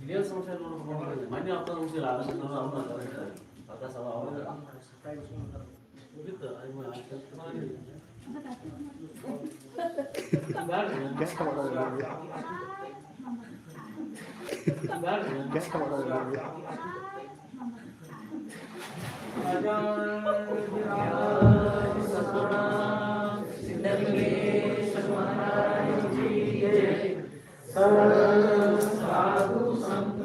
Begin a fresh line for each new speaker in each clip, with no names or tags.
ಇದೇ ಸಮಸ್ಯೆ ಮನೆ ಅಪ್ಪ
ಸಮಸ್ಯೆ ಇಲ್ಲ साधु संत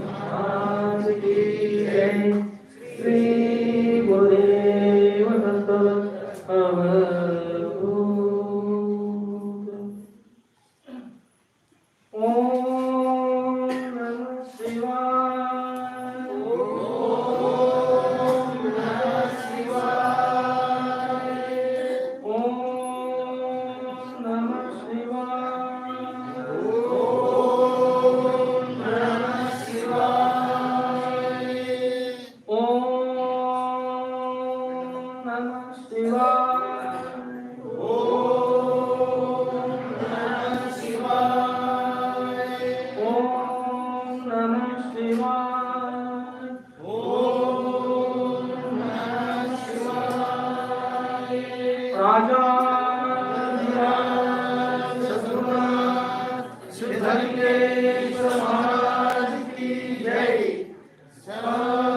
जय समाज की जय
समाज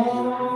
Oh.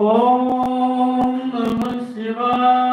Oh, Namah Shivaya.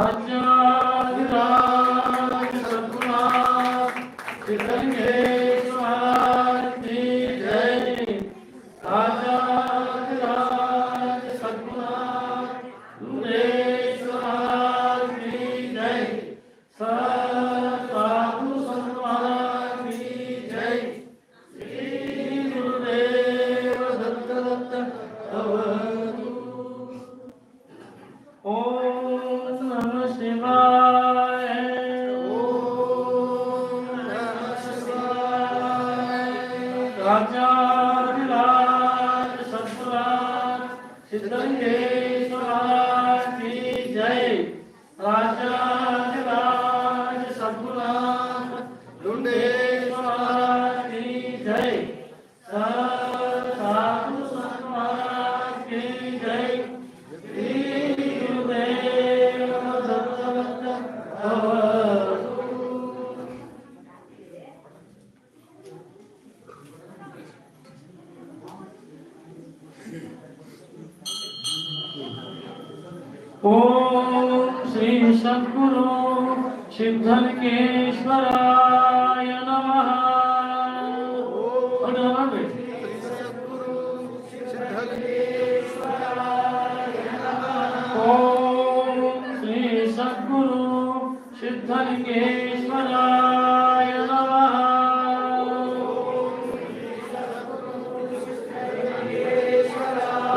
안녕.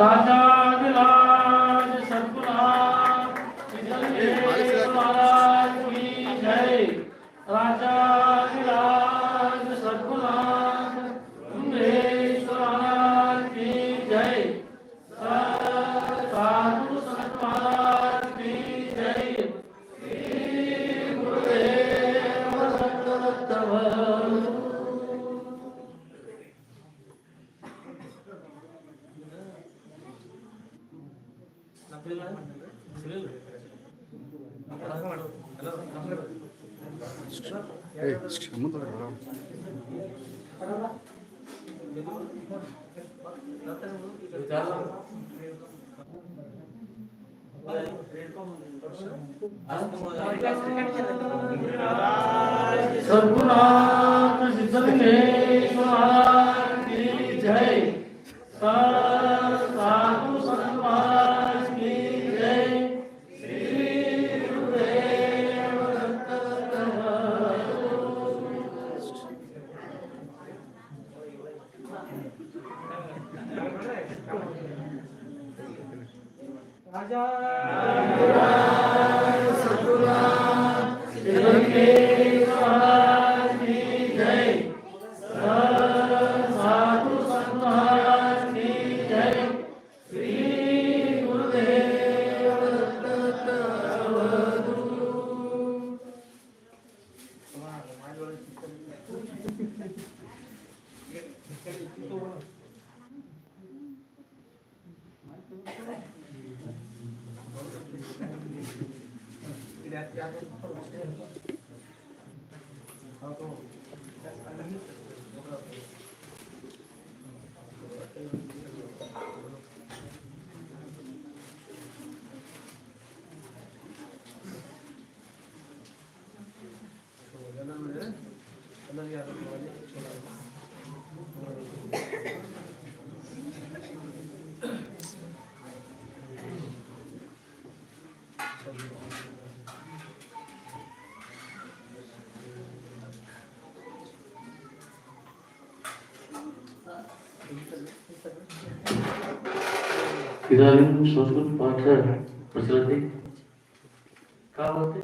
ராஜா સર્વનાથ સિદ્ધલિંગેશ્વર કી જય इदानीं संस्कृतपाठः प्रचलति। का भवति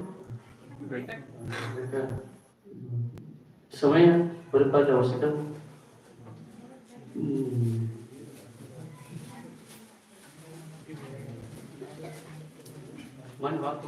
समय आवश्यकम् हम्म। मन
बात तो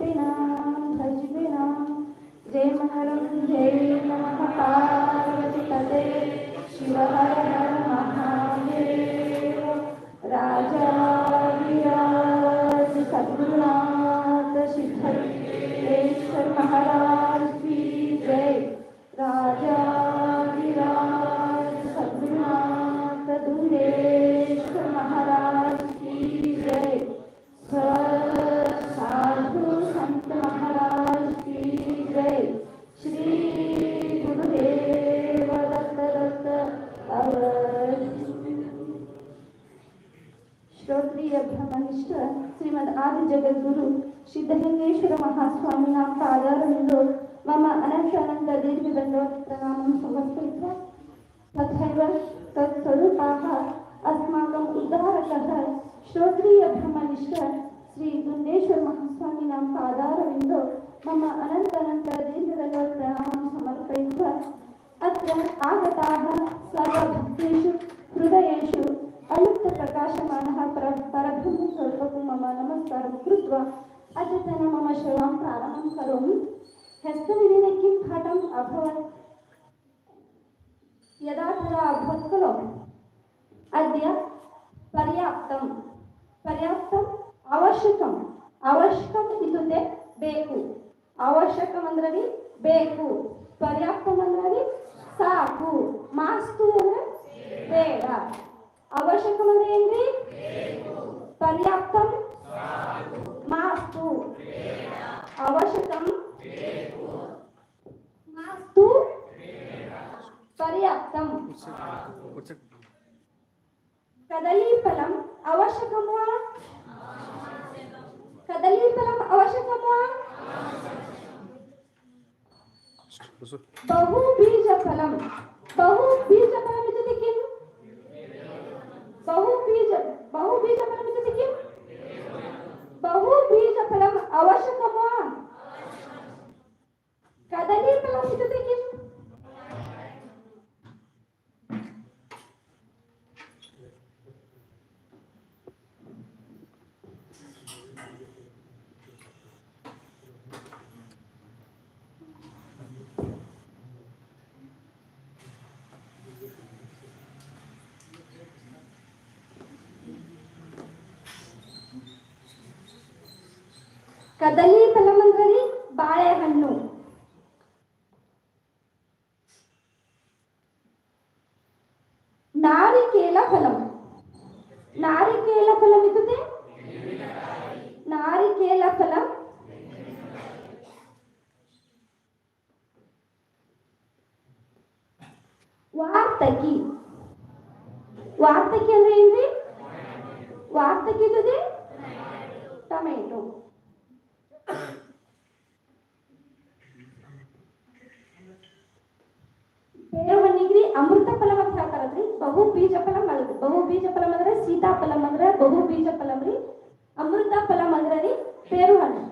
ಮಾಡ್ತೀನಾ ಆದಿ ಜಗದ್ಗುರು ಸಿದ್ಧಲಿಂಗೇಶ್ವರ ಮಹಾಸ್ವಾಮಿನ ಪಾದಾರವಿಂದು ಮಮ ಅನಂತ ಅನಂತ ದೀರ್ಘದಂಡೋತ್ ಪ್ರಣಾಮಂ ಸಮರ್ಪಯಿತ್ವ ತಥೈವ ತತ್ಸ್ವರೂಪಾः अस्माकम् उद्धारकः श्रोत्रिय ब्रह्मनिष्ठ श्री गुण्डेश्वर महास्वामिनां पादारविन्दो मम अनन्त अनन्त दीर्घदण्डोत् प्रणामं समर्पयित्वा अत्र आगताः सर्वभक्तेषु हृदयेषु अयुक्तप्रकाशमानः पर परब्रह्मस्वरूपकं मम नमस्कारं कृत्वा अद्यतन मम सेवां प्रारम्भं करोमि ह्यस्तदिने किं पाठम् अभवत् यदा तदा अभवत् खलु अद्य पर्याप्तं पर्याप्तम् ಅವಶ್ಯಕಂ ಅವಶ್ಯಕಂ ಇದ್ದುತ್ತೆ ಬೇಕು ಅವಶ್ಯಕಂ ಅಂದ್ರೆ ಬೇಕು ಪರ್ಯಾಪ್ತಂ ಅಂದ್ರೆ ಸಾಕು ಮಾಸ್ತು ಅಂದ್ರೆ ಬೇಡ అవశ్యకములేంది పర్యాప్తం మాస్తు అవశ్యకం మాస్తు పర్యాప్తం కదలీఫలం అవశ్యకము కదలీఫలం అవశ్యకము బహుబీజఫలం బహుబీజఫలం ఇది కిం बहुबीज बहुबीज अवश्यकम कदली फलम ಕದಲಿ ಫಲಂ ಅಂದ್ರೆ ಬಾಳೆಹಣ್ಣು ನಾರಿಕೇಲ ಫಲಂ ನಾರಿಕೇಲ ಫಲಂ ಇದ್ದುತ್ತೆ ನಾರಿಕೇಲ ಫಲಂ ವಾರ್ತಕಿ ವಾರ್ತಕಿ ಅಂದ್ರೆ ಏನ್ರಿ ವಾರ್ತಕಿ ಇದ್ದುತ್ತೆ ಟೊಮೆಟೊ ಬಹು ಬೀಜ ಫಲಂ ಅಲ್ರಿ ಬಹು ಬೀಜ ಫಲಂ ಅಂದ್ರೆ ಸೀತಾಫಲಂ ಅಂದ್ರೆ ಬಹು ಬೀಜ ಫಲಂ ರೀ ಅಮೃತ ಫಲಂ ಅಂದ್ರೆ ರೀ ಪೇರು ಹಣ್ಣು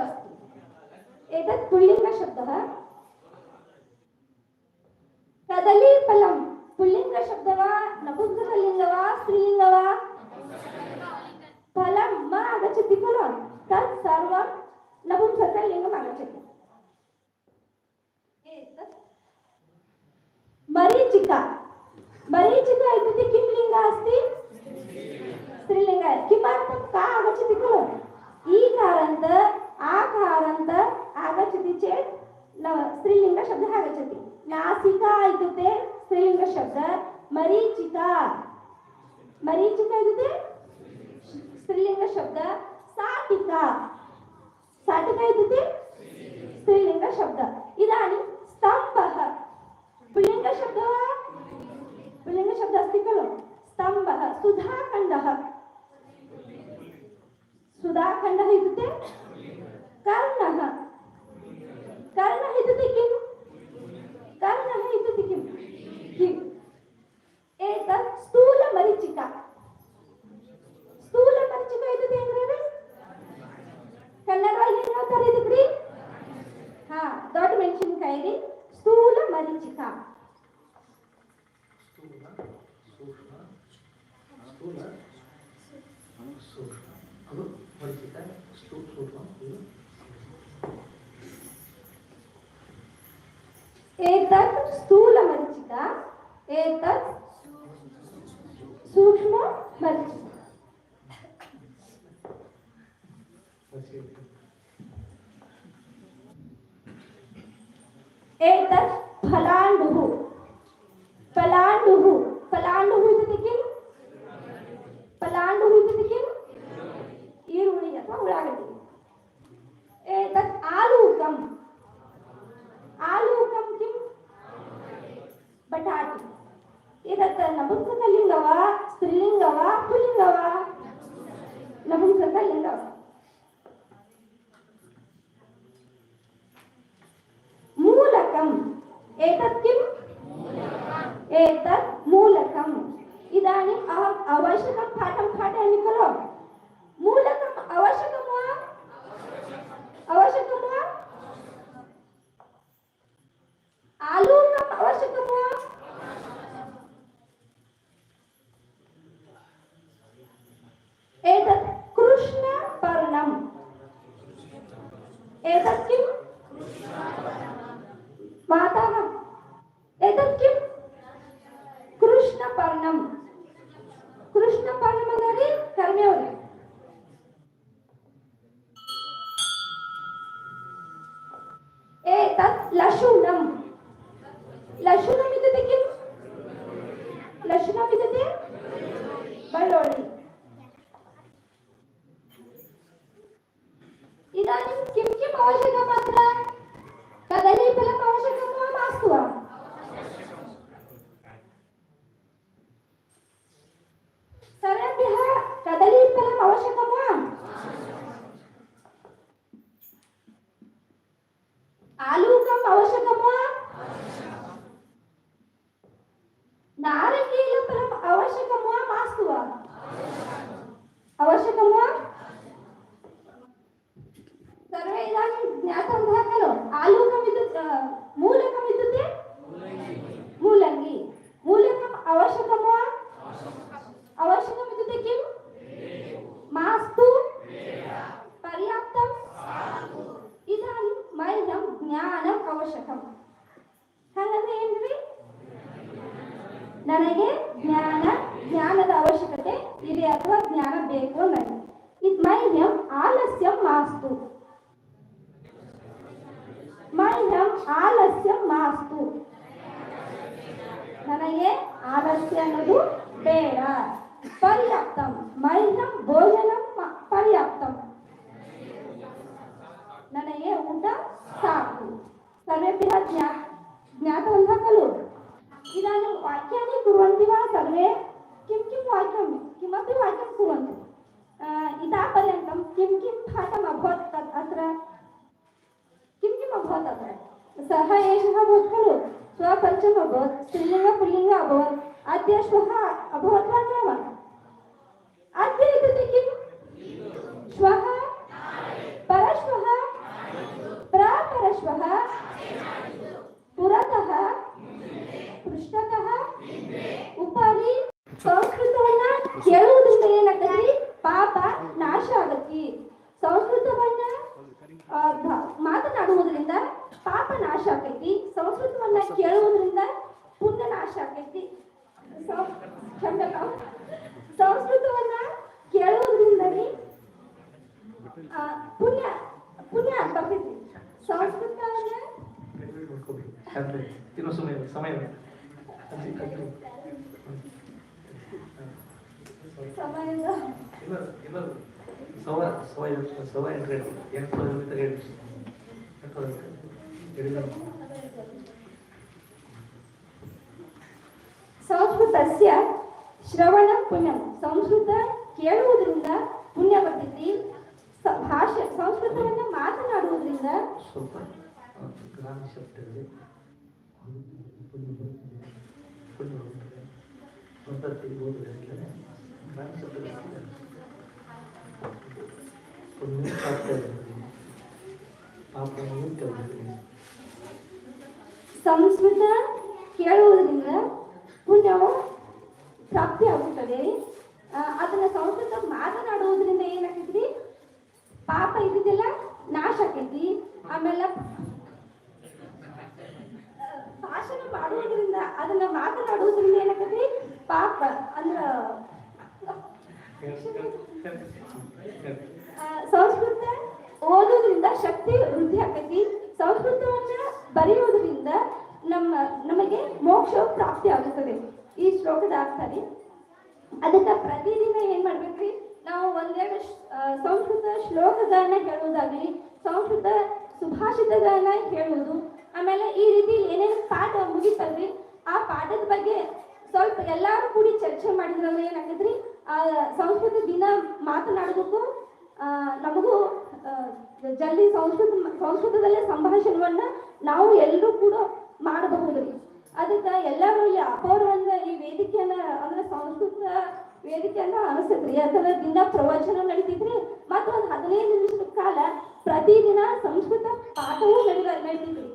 अस्ति एतत् पुल्लिङ्गशब्दः कदलीफलं पुल्लिङ्गशब्दः वा नपुंसकलिङ्ग वा स्त्रीलिङ्ग वा फलं म आगच्छति खलु तत् सर्वं नपुंसकलिङ्गम् आगच्छति एतत् मरीचिका मरीचिका इत्युक्ते किं लिङ्ग अस्ति स्त्रीलिङ्ग किमर्थं का आगच्छति खलु ईकारान्त आकारान्त आगच्छति चेत् न स्त्रीलिङ्गशब्दः आगच्छति नासिका इत्युक्ते स्त्रीलिङ्गशब्दः मरीचिका मरीचिका इत्युक्ते स्त्रीलिङ्गशब्दः साटिका साटिका इत्युक्ते स्त्रीलिङ्गशब्दः इदानीं स्तम्भः पुल्लिङ्गशब्दः वा पुल्लिङ्गशब्दः अस्ति खलु स्तम्भः सुधाखण्डः सुधाखण्डः इत्युक्ते 干了。touche-moi, ಜ್ಞಾನ ಜ್ಞಾನದ ಅವಶ್ಯಕತೆ ಇದೆ ಅಥವಾ ಜ್ಞಾನ ಬೇಕೋ ನನಗೆ ಇದು ಮೈನ್ಯಂ ಆಲಸ್ಯಂ ಮಾಸ್ತು. ಮೈನ್ಯಂ ಆಲಸ್ಯಂ ಮಾಸ್ತು. ನನಗೆ ಆಲಸ್ಯ ಅನ್ನೋದು ಬೇಡ. ಪರ್ಯಾಪ್ತಂ. ಮೈನಂ ಭೋಜನ ಪರ್ಯಾಪ್ತಂ. ನನಗೆ ಊಟ ಸಾಕು. ಸರ್ವೇ ಜ್ಞಾ ಜ್ಞಾತವಂತಹ ಕಲು इदानीं वाक्यानि कुर्वन्ति वा सर्वे किं किं वाक्यं किमपि वाक्यं कुर्वन्तु इतःपर्यन्तं इतः पर्यन्तं किं किं पाठम् अभवत् तत् अत्र. किं किम् अभवत् अत्र? सः एषः अभवत् खलु? स्वपञ्चम् अभवत् स्त्रीलिङ्ग पुल्लिङ्ग अभवत् अद्य श्वः अभवत् वा न वा? अद्य इत्युक्ते किं ಸಂಸ್ಕೃತಸ್ಯ ಶ್ರವಣ ಪುಣ್ಯಂ. ಸಂಸ್ಕೃತ ಕೇಳುವುದರಿಂದ ಪುಣ್ಯ ಬರ್ತೈತಿ. ಸ- ಭಾಷೆ ಸಂಸ್ಕೃತವನ್ನ ಮಾತನಾಡುವುದರಿಂದ
ಪಾಪವನ್ನು
ಸಂಸ್ಕೃತ ಕೇಳುವುದರಿಂದ ಪುಣ್ಯವು ಪ್ರಾಪ್ತಿ ಆಗುತ್ತದೆ. ಆ, ಅದನ್ನ ಸಂಸ್ಕೃತ ಮಾತನಾಡುವುದರಿಂದ ಏನಾಗ್ತೈತಿ? ಪಾಪ ಇದ್ದಿದ್ದೆಲ್ಲ ನಾಶ ಆಕೈತಿ. ಆಮೇಲೆ ಭಾಷಣ ಮಾಡುವುದರಿಂದ ಅದನ್ನ ಮಾತನಾಡುವುದರಿಂದ ಏನಾಗ್ತೈತಿ? ಪಾಪ ಅಂದ್ರ ಸಂಸ್ಕೃತ ಓದೋದ್ರಿಂದ ಶಕ್ತಿ ವೃದ್ಧಿ ಆಕೈತಿ. ಸಂಸ್ಕೃತವನ್ನ ಬರೆಯುವುದರಿಂದ ನಮ್ಮ, ನಮಗೆ ಮೋಕ್ಷ ಪ್ರಾಪ್ತಿ ಆಗುತ್ತದೆ. ಈ ಶ್ಲೋಕದ ರೀ ಅದಕ್ಕೆ ಪ್ರತಿದಿನ ಏನ್ ಮಾಡ್ಬೇಕ್ರಿ? ನಾವು ಒಂದೆರಡು ಸಂಸ್ಕೃತ ಶ್ಲೋಕಗಳನ್ನ ಹೇಳುವುದಾಗ್ಲಿ, ಸಂಸ್ಕೃತ ಸುಭಾಷಿತಗಳನ್ನ ಹೇಳುವುದು, ಆಮೇಲೆ ಈ ರೀತಿ ಏನೇನು ಪಾಠ ಮುಗಿತಲ್ರಿ, ಆ ಪಾಠದ ಬಗ್ಗೆ ಸ್ವಲ್ಪ ಎಲ್ಲಾರು ಕೂಡಿ ಚರ್ಚೆ ಮಾಡಿದ್ರಲ್ಲ ಏನಾಗತ್ರಿ? ಆ, ಸಂಸ್ಕೃತ ದಿನ ಮಾತನಾಡೋದಕ್ಕೂ ನಮಗೂ ಜಲ್ದಿ ಸಂಸ್ಕೃತ, ಸಂಸ್ಕೃತದಲ್ಲೇ ಸಂಭಾಷಣವನ್ನ ನಾವು ಎಲ್ಲರೂ ಕೂಡ ಮಾಡಬಹುದು. ಅದಕ್ಕೆ ಎಲ್ಲರೂ ಈ ಅಂದ್ರೆ ಈ ವೇದಿಕೆಯನ್ನ, ಅಂದ್ರೆ ಸಂಸ್ಕೃತ ವೇದಿಕೆಯನ್ನ ಅನಿಸ್ತದ್ರಿ ಯಾಕಂದ್ರೆ ದಿನ ಪ್ರವಚನ ನಡೀತಿದ್ರಿ ಮತ್ತು ಒಂದು ಹದಿನೈದು ನಿಮಿಷದ ಕಾಲ ಪ್ರತಿದಿನ ಸಂಸ್ಕೃತ ಪಾಠವೂ ನಡೀ ನಡೀತಿದ್ರಿ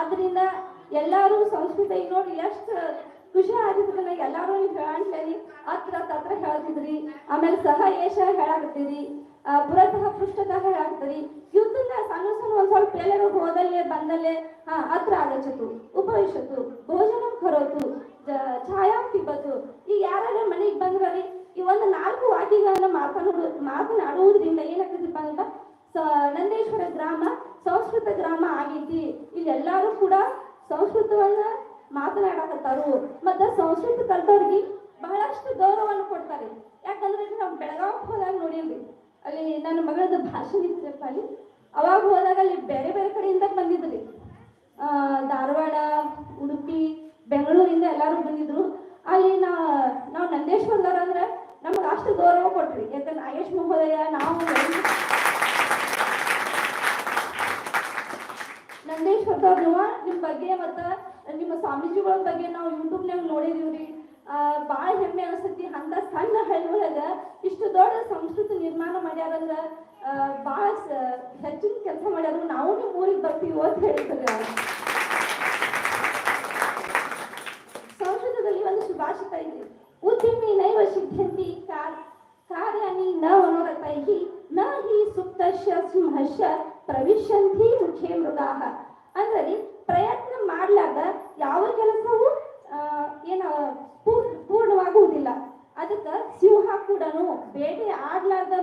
ಆದ್ರಿಂದ ಎಲ್ಲರೂ ಸಂಸ್ಕೃತ, ಈಗ ನೋಡಿ ಎಷ್ಟು ಖುಷಿ ಆಗಿದ್ರು ನನಗೆ ಎಲ್ಲಾರು ಹೇಳಿ ಹತ್ರ ಹತ್ರ ಹೇಳ್ತಿದ್ರಿ. ಆಮೇಲೆ ಸಹ ಏಷ ಹೇಳಾಕತ್ತೀರಿ. ಪುರತಃ ಪೃಷ್ಠತಃ ಆಗ್ತದೆ. ಯುದ್ಧದ ಸಣ್ಣ ಸಣ್ಣ ಒಂದ್ ಸ್ವಲ್ಪ ಎಲ್ಲರೂ ಹೋದಲ್ಲೇ, ಬಂದಲ್ಲೇ ಹಾ ಹತ್ರ ಆಗಚತು ಉಪವಿಶತು, ಭೋಜನ ಕರೋತು ಛಾಯಾ ಪಿಬತು ಈಗ ಯಾರು ಮನೆಗೆ ಬಂದ್ರಿ ಈ ಒಂದು ನಾಲ್ಕು ವಾಕ್ಯಗಳನ್ನ ಮಾತನಾಡು, ಮಾತನಾಡುವುದರಿಂದ ಏನಾಗ್ತದಪ್ಪ ಸ- ನಂದೇಶ್ವರ ಗ್ರಾಮ, ಸಂಸ್ಕೃತ ಗ್ರಾಮ ಆಗೈತಿ ಇಲ್ಲಿ ಎಲ್ಲರೂ ಕೂಡ ಸಂಸ್ಕೃತವನ್ನ ಮಾತನಾಡಕತ್ತಾರು. ಮತ್ತೆ ಸಂಸ್ಕೃತ ಕಲ್ತವ್ರಿಗೆ ಬಹಳಷ್ಟು ಗೌರವವನ್ನು ಕೊಡ್ತಾರೆ. ಯಾಕಂದ್ರೆ ನಾವು ಬೆಳಗಾವ್ ಹೋದಾಗ ನೋಡೀನ್ರಿ ಅಲ್ಲಿ ನನ್ನ ಮಗಳದ್ದು ಭಾಷಣ ಇತ್ತಪ್ಪ ಅಲ್ಲಿ. ಅವಾಗ ಹೋದಾಗ ಅಲ್ಲಿ ಬೇರೆ ಬೇರೆ ಕಡೆಯಿಂದ ಬಂದಿದ್ರಿ. ಧಾರವಾಡ, ಉಡುಪಿ, ಬೆಂಗಳೂರಿಂದ ಎಲ್ಲರೂ ಬಂದಿದ್ರು. ಅಲ್ಲಿ ನಾ, ನಾವು ನಂದೇಶ್ವರ್ದವ್ರ ಅಂದ್ರೆ ನಮ್ಗೆ ಅಷ್ಟು ಗೌರವ ಕೊಟ್ರಿ. ಯಾಕಂದ್ರೆ ನಾಗೇಶ್ ಮಹೋದಯ, ನಾವು ನಂದೇಶ್ವರದವ್ರು. ನಿಮ್ಮ ಬಗ್ಗೆ ಮತ್ತು ನಿಮ್ಮ ಸ್ವಾಮೀಜಿಗಳ ಬಗ್ಗೆ ನಾವು ಯೂಟ್ಯೂಬ್ನಾಗ ನೋಡಿದೀವ್ರಿ. ಭಾಳ ಹೆಮ್ಮೆ ಅನಿಸ್ತೈತಿ ಅಂತ ಸಣ್ಣ ಹಳ್ಳಿ ಒಳಗ ಇಷ್ಟು ದೊಡ್ಡ ಸಂಸ್ಕೃತಿ ನಿರ್ಮಾಣ ಮಾಡ್ಯಾರಂದ್ರ ಭಾಳ ಹೆಚ್ಚಿನ ಕೆಲಸ ಮಾಡ್ಯಾರ, ನಾವು ನಿಮ್ಮ ಊರಿಗೆ ಬರ್ತೀವಿ ಅಂತ ಹೇಳ್ತಾರೆ. ಸಂಸ್ಕೃತದಲ್ಲಿ ಒಂದು ಸುಭಾಷಿತ ಇದೆ ಉದ್ಯಮಿ ನೈವ ಸಿದ್ಧಂತಿ ಕಾರ್ ಕಾರ್ಯಾಣಿ ನ ಮನೋರಥಿ ನ ಹಿ ಸುಪ್ತಶ್ಯ ಸಿಂಹಶ್ಯ ಪ್ರವಿಶಂತಿ ಮುಖೇ ಮೃಗಾಹ ಅಂದ್ರೆ ಪ್ರಯತ್ನ ಮಾಡ್ಲಾಗ ಯಾವ ಕೆಲಸವೂ ಆ, ಏನ ಪೂರ್ ಪೂರ್ಣವಾಗುವುದಿಲ್ಲ ಅದಕ್ಕೆ ಸಿಂಹ ಕೂಡನು ಬೇಟೆ ಆಡ್ಲಾರ್ದ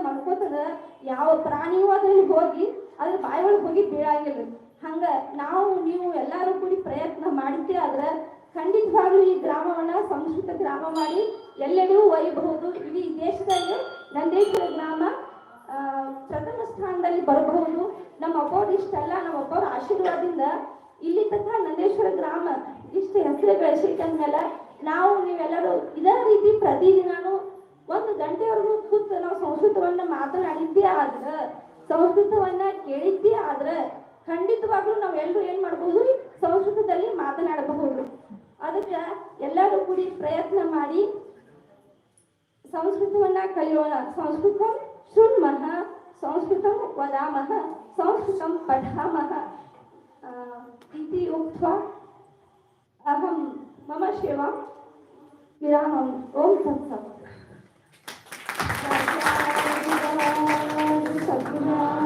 ಯಾವ ಪ್ರಾಣಿಯೂ ಅದ್ರಲ್ಲಿ ಹೋಗಿ ಅದ್ರ ಬಾಯಿಯೊಳಗೆ ಹೋಗಿ ಬೀಳಾಗಿಲ್ಲ. ಹಂಗ ನಾವು, ನೀವು ಎಲ್ಲರೂ ಕೂಡಿ ಪ್ರಯತ್ನ ಮಾಡಿದ್ರೆ ಆದ್ರೆ ಖಂಡಿತವಾಗ್ಲೂ ಈ ಗ್ರಾಮವನ್ನ ಸಂಸ್ಕೃತ ಗ್ರಾಮ ಮಾಡಿ ಎಲ್ಲೆಡೆಯೂ ಒಯ್ಯಬಹುದು ಇಡೀ ದೇಶದಲ್ಲಿ ನಂದೇಶ್ವರ ಗ್ರಾಮ ಪ್ರಥಮ ಸ್ಥಾನದಲ್ಲಿ ಬರಬಹುದು. ನಮ್ಮ ಅಪ್ಪವ್ರು ಇಷ್ಟೆಲ್ಲ ನಮ್ಮ ಅಪ್ಪವ್ರ ಆಶೀರ್ವಾದದಿಂದ ಇಲ್ಲಿ ತನಕ ನಂದೇಶ್ವರ ಗ್ರಾಮ ಇಷ್ಟು ಹೆಸರು ಬೆಳೆಸಿಟ್ಟಂದ್ಮೇಲೆ ನಾವು ನೀವೆಲ್ಲರೂ ಇದರ ರೀತಿ ಪ್ರತಿದಿನಾನು ಒಂದು ಗಂಟೆವರೆಗೂ ಕೂತು ನಾವು ಸಂಸ್ಕೃತವನ್ನ ಮಾತನಾಡಿದ್ದೇ ಆದ್ರೆ ಸಂಸ್ಕೃತವನ್ನ ಕೇಳಿದ್ದೇ ಆದ್ರೆ ಖಂಡಿತವಾಗ್ಲೂ ನಾವೆಲ್ಲರೂ ಏನ್ ಮಾಡಬಹುದು ಸಂಸ್ಕೃತದಲ್ಲಿ ಮಾತನಾಡಬಹುದು ಅದಕ್ಕೆ ಎಲ್ಲರೂ ಕೂಡಿ ಪ್ರಯತ್ನ ಮಾಡಿ ಸಂಸ್ಕೃತವನ್ನ ಕಲಿಯೋಣ ಸಂಸ್ಕೃತ ಶೃಣ್ಮಃ ಸಂಸ್ಕೃತಂ ವದಾಮಃ ಸಂಸ್ಕೃತಂ ಪಠಾಮಃ ಆ, इति उक्त्वा अहं मम सेवां विरामम् ॐ तत्सत् Bộ 天